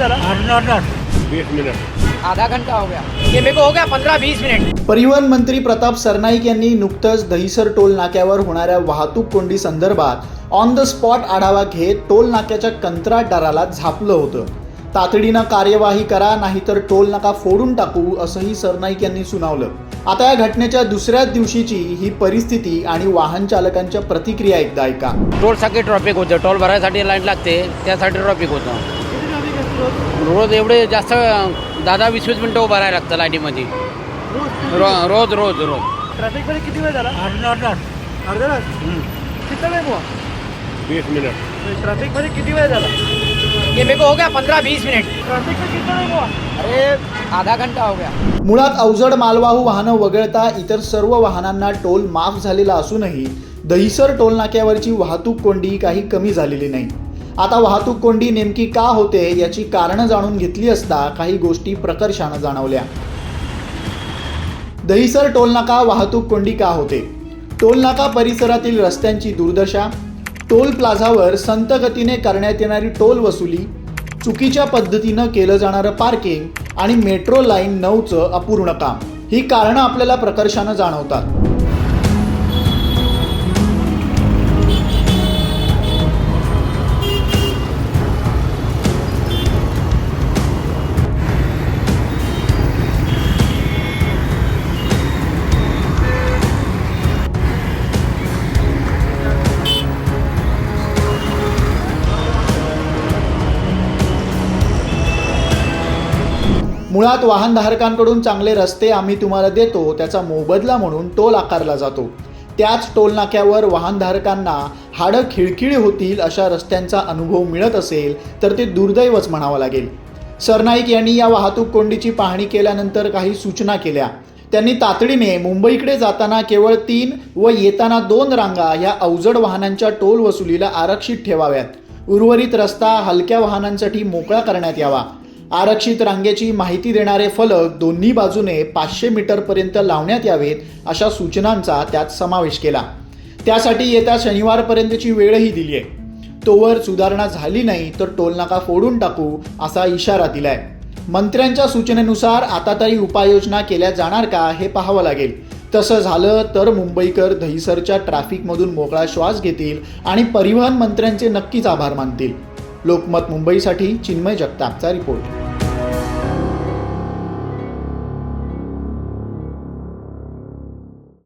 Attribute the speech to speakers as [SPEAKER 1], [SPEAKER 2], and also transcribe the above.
[SPEAKER 1] झाला
[SPEAKER 2] अर्धा तास
[SPEAKER 3] बीस मिनट.
[SPEAKER 4] आधा घंटा हो गया। ये मेरे को हो गया पंद्रह बीस मिनट।
[SPEAKER 5] परिवहन मंत्री प्रताप सरनाईक यांनी नुकतंच दहिसर टोल नाक्यावर होणाऱ्या वाहतूक कोंडी संदर्भात ऑन द स्पॉट आढावा घेत टोल नाक्याच्या कंत्राटदाराला झापलं होतं. तातडीनं कार्यवाही करा नाहीतर टोल नाका फोडून टाकू असंही सरनाईक यांनी सुनावलं. आता या घटनेच्या दुसऱ्याच दिवशीची ही परिस्थिती आणि वाहन चालकांच्या प्रतिक्रिया एकदा ऐका.
[SPEAKER 4] टोलसाठी ट्रॉफिक होतं. टोल भरायसाठी लाईन लागते त्यासाठी ट्रॉफिक होतं. रोज एवढे जास्त दहा दहा वीस वीस मिनटं उभं राहायला लागतं लाईनीमध्ये रो रोज रोज रोज.
[SPEAKER 1] ट्रॅफिकमध्ये किती वेळ झाला?
[SPEAKER 2] अर्धा तास
[SPEAKER 1] अर्धा तास? कितना वेळ हुआ
[SPEAKER 3] बीस मिनट.
[SPEAKER 1] ट्रॅफिकमध्ये किती वेळ झाला?
[SPEAKER 4] ये मेरे को हो गया पंद्रह बीस मिनट.
[SPEAKER 1] ट्रॅफिक में कितना वेळ हुआ
[SPEAKER 4] अरे आधा घंटा हो गया.
[SPEAKER 5] मुळात अवजड मालवाहू वाहनं वगळता इतर सर्व वाहनांना टोल माफ झालेला असूनही दहिसर टोल नाक्यावरची वाहतूक कोंडी काही कमी झालेली नाही. आता वाहतूक कोंडी नेमकी का होते याची कारणं जाणून घेतली असता काही गोष्टी प्रकर्षानं जाणवल्या. दहिसर टोलनाका वाहतूक कोंडी का होते? टोलनाका परिसरातील रस्त्यांची दुर्दशा टोल प्लाझावर संत गतीने करण्यात येणारी टोल वसुली चुकीच्या पद्धतीनं केलं जाणारं पार्किंग आणि मेट्रो लाईन नऊचं अपूर्ण काम. ही कारणं आपल्याला प्रकर्षानं जाणवतात. मुळात वाहनधारकांकडून चांगले रस्ते आम्ही तुम्हाला देतो त्याचा मोबदला म्हणून टोल आकारला जातो. त्याच टोलनाक्यावर वाहनधारकांना हाडं खिळखिळी होतील अशा रस्त्यांचा अनुभव मिळत असेल तर ते दुर्दैवच म्हणावं लागेल. सरनाईक यांनी या वाहतूक कोंडीची पाहणी केल्यानंतर काही सूचना केल्या. त्यांनी तातडीने मुंबईकडे जाताना केवळ तीन व येताना दोन रांगा या अवजड वाहनांच्या टोल वसुलीला आरक्षित ठेवाव्यात. उर्वरित रस्ता हलक्या वाहनांसाठी मोकळा करण्यात यावा. आरक्षित रांगेची माहिती देणारे फलक दोन्ही बाजूने पाचशे मीटरपर्यंत लावण्यात यावेत अशा सूचनांचा त्यात समावेश केला. त्यासाठी येत्या शनिवारपर्यंतची वेळही दिली आहे. तोवर सुधारणा झाली नाही तर टोलनाका फोडून टाकू असा इशारा दिलाय. मंत्र्यांच्या सूचनेनुसार आता तरी उपाययोजना केल्या जाणार का हे पाहावं लागेल. तसं झालं तर मुंबईकर दहिसरच्या ट्रॅफिकमधून मोकळा श्वास घेतील आणि परिवहन मंत्र्यांचे नक्कीच आभार मानतील. लोकमत मुंबईसाठी चिन्मय जगतापचा रिपोर्ट.